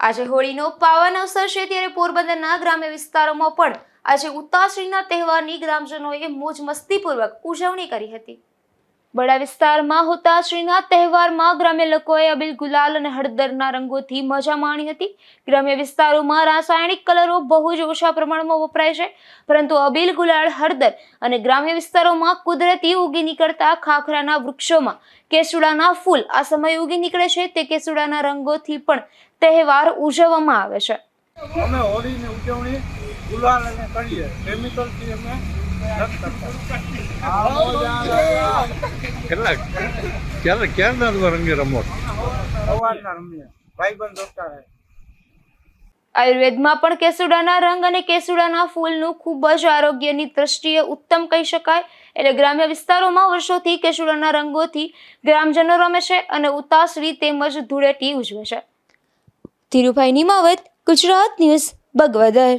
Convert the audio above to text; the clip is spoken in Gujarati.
આજે હોળીનો પાવન અવસર છે ત્યારે પોરબંદરના ગ્રામ્ય વિસ્તારોમાં પણ આજે ઉતાશ્રીના તહેવારની ગ્રામજનોએ મોજ મસ્તીપૂર્વક ઉજવણી કરી હતી. બડા વિસ્તારમાં હોતાશ્રીના તહેવારમાં ગ્રામ્ય લોકોએ અબીલ ગુલાલ અને હળદરના રંગોથી મજા માણી હતી. ગ્રામ્ય વિસ્તારોમાં રાસાયણિક કલરો બહુ જ ઓછા પ્રમાણમાં વપરાય છે. પરંતુ અબીલ ગુલાલ, હળદર અને ગ્રામ્ય વિસ્તારોમાં કુદરતી ઉગી નીકળતા ખાખરાના વૃક્ષોમાં કેસુડાના ફૂલ આ સમયે ઉગી નીકળે છે. તે કેસુડાના રંગોથી પણ તહેવાર ઉજવવામાં આવે છે. અમે કેમિકલથી અમે કેટલા ક્યારે ક્યારના રંગે રમો? સવારના રમીએ. ભાઈબંધ દોસ્તા રહે. આયુર્વેદમાં પણ કેસુડાના રંગ અને કેસુડાના ફૂલનું ખૂબ જ આરોગ્યની દ્રષ્ટિએ ઉત્તમ કહી શકાય. એટલે ગ્રામ્ય વિસ્તારોમાં વર્ષોથી કેસુડાના રંગોથી ગ્રામજનો રમે છે અને ઉતાસળી તેમજ ધૂળેટી ઉજવે છે. ધીરુભાઈ નિમાવત ગુજરાત ન્યૂઝ બગવદર.